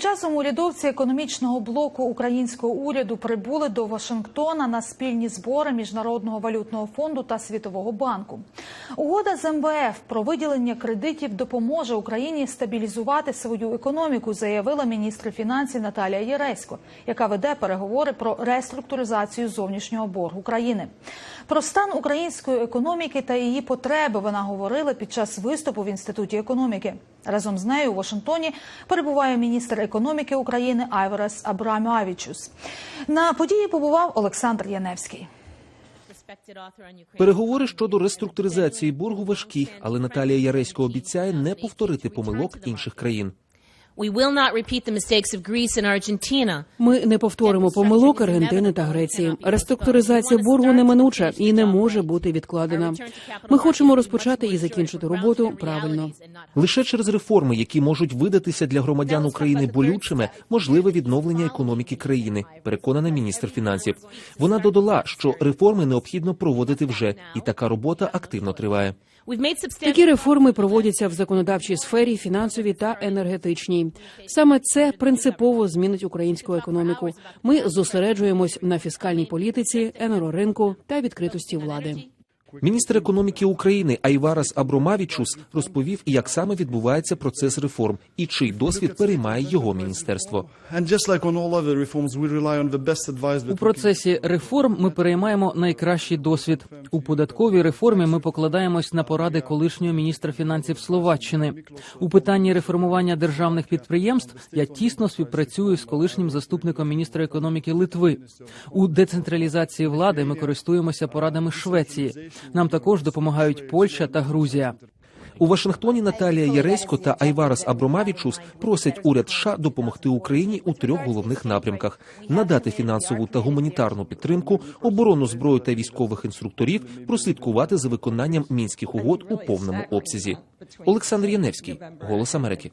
Часом урядовці економічного блоку українського уряду прибули до Вашингтона на спільні збори Міжнародного валютного фонду та Світового банку. Угода з МВФ про виділення кредитів допоможе Україні стабілізувати свою економіку, заявила міністр фінансів Наталія Єресько, яка веде переговори про реструктуризацію зовнішнього боргу країни. Про стан української економіки та її потреби вона говорила під час виступу в інституті економіки. Разом з нею у Вашингтоні перебуває міністр економіки України Айварес Абрамавічус. На події побував Олександр Яневський. Переговори щодо реструктуризації боргу важкі, але Наталія Яресько обіцяє не повторити помилок інших країн. Ми не повторимо помилок Аргентини та Греції. Реструктуризація боргу неминуча і не може бути відкладена. Ми хочемо розпочати і закінчити роботу правильно. Лише через реформи, які можуть видатися для громадян України болючими, можливе відновлення економіки країни. Переконана міністр фінансів. Вона додала, що реформи необхідно проводити вже, і така робота активно триває. Такі реформи проводяться в законодавчій сфері, фінансовій та енергетичній. Саме це принципово змінить українську економіку. Ми зосереджуємось на фіскальній політиці, енергоринку та відкритості влади. Міністр економіки України Айварас Абромавічус розповів, як саме відбувається процес реформ і чий досвід переймає його міністерство. У процесі реформ ми переймаємо найкращий досвід. У податковій реформі ми покладаємось на поради колишнього міністра фінансів Словаччини. У питанні реформування державних підприємств я тісно співпрацюю з колишнім заступником міністра економіки Литви. У децентралізації влади ми користуємося порадами Швеції. Нам також допомагають Польща та Грузія. У Вашингтоні Наталія Яресько та Айварас Абромавічус просять уряд США допомогти Україні у трьох головних напрямках: надати фінансову та гуманітарну підтримку, оборону зброю та військових інструкторів, прослідкувати за виконанням мінських угод у повному обсязі. Олександр Яневський, Голос Америки.